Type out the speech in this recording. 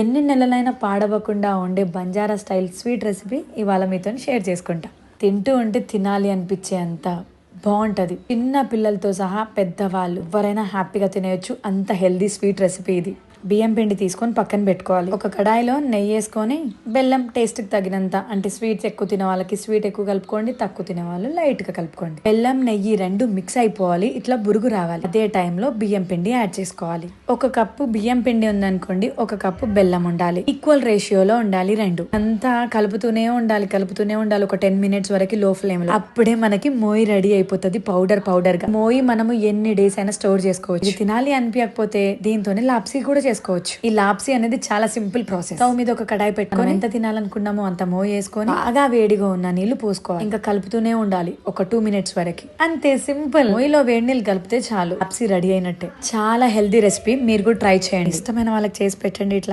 ఎన్ని నెలలైనా పాడవకుండా ఉండే బంజారా స్టైల్ స్వీట్ రెసిపీ ఇవాళ మీతో షేర్ చేసుకుంటా. తింటూ ఉంటే తినాలి అనిపించే అంత బాగుంటుంది చిన్న పిల్లలతో సహా పెద్దవాళ్ళు ఎవరైనా హ్యాపీగా తినేయచ్చు. అంత హెల్దీ స్వీట్ రెసిపీ ఇది. బియ్యం పిండి తీసుకొని పక్కన పెట్టుకోవాలి. ఒక కడాయిలో నెయ్యి వేసుకొని బెల్లం టేస్ట్కి తగినంత అంటే స్వీట్స్ ఎక్కువ తినే వాళ్ళకి స్వీట్ ఎక్కువ కలుపుకోండి తక్కువ తినే వాళ్ళు లైట్గా కలుపుకోండి. బెల్లం నెయ్యి రెండు మిక్స్ అయిపోవాలి ఇట్లా బురుగు రావాలి. అదే టైంలో బియ్యం పిండి యాడ్ చేసుకోవాలి. ఒక కప్పు బియ్యం పిండి ఉందనుకోండి ఒక కప్పు బెల్లం ఉండాలి. ఈక్వల్ రేషియోలో ఉండాలి రెండు. అంతా కలుపుతూనే ఉండాలి కలుపుతూనే ఉండాలి. ఒక టెన్ మినిట్స్ వరకు లో. ఫ్లేమ్లో అప్పుడే మనకి మోయి రెడీ అయిపోతుంది పౌడర్ పౌడర్గా మోయి మనము ఎన్ని డేస్ అయినా స్టోర్ చేసుకోవచ్చు. తినాలి అనిపించకపోతే దీంతోనే లాప్సీ కూడా చేసుకోవచ్చు ఈ లాప్సీ అనేది చాలా సింపుల్ ప్రాసెస్. స్టవ్ మీద ఒక కడాయి పెట్టుకొని ఎంత తినాలనుకున్నామో అంత మోయి వేసుకొని బాగా వేడిగా ఉన్న నీళ్ళు పోసుకోవాలి. ఇంకా కలుపుతూనే ఉండాలి. ఒక టూ మినిట్స్ వరకు. అంతే సింపుల్. మోయిలో వేడి నీళ్ళు కలిపితే చాలు. లాప్సీ రెడీ అయినట్టే. చాలా హెల్దీ రెసిపీ. మీరు కూడా ట్రై చేయండి. ఇష్టమైన వాళ్ళకి చేసి పెట్టండి ఇట్లా.